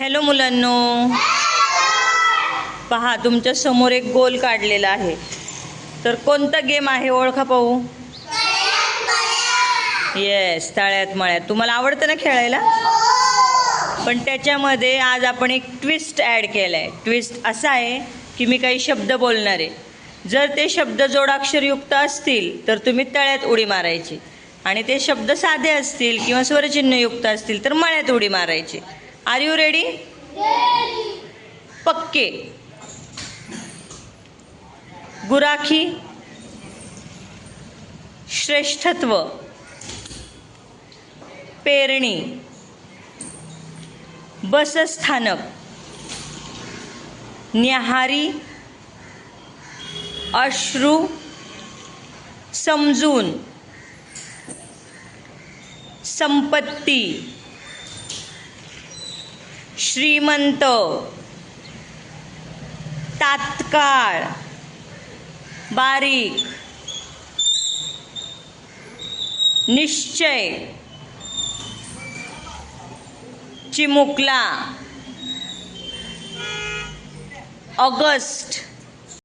Hello मुलांनो. पहा तुमच्यासमोर एक गोल काढलेला आहे. तर कोणता गेम आहे ओळखा पाहू? येस तळ्यात मळ्यात. तुम्हाला आवडतं ना खेळायला? पण त्याच्यामध्ये आज आपण एक ट्विस्ट ॲड केला आहे ट्विस्ट असा आहे की मी काही शब्द बोलणार आहे. जर ते शब्द जोडाक्षरयुक्त असतील तर तुम्ही तळ्यात उडी मारायची. आणि ते शब्द साधे असतील किंवा स्वरचिन्हयुक्त असतील तर मळ्यात उडी मारायची. आर यू रेडी पक्के. गुराखी. श्रेष्ठत्व. पेरणी. बसस्थानक. न्याहारी. अश्रू. समजून. संपत्ती. श्रीमंत तात्काळ बारीक निश्चय चिमुकला ऑगस्ट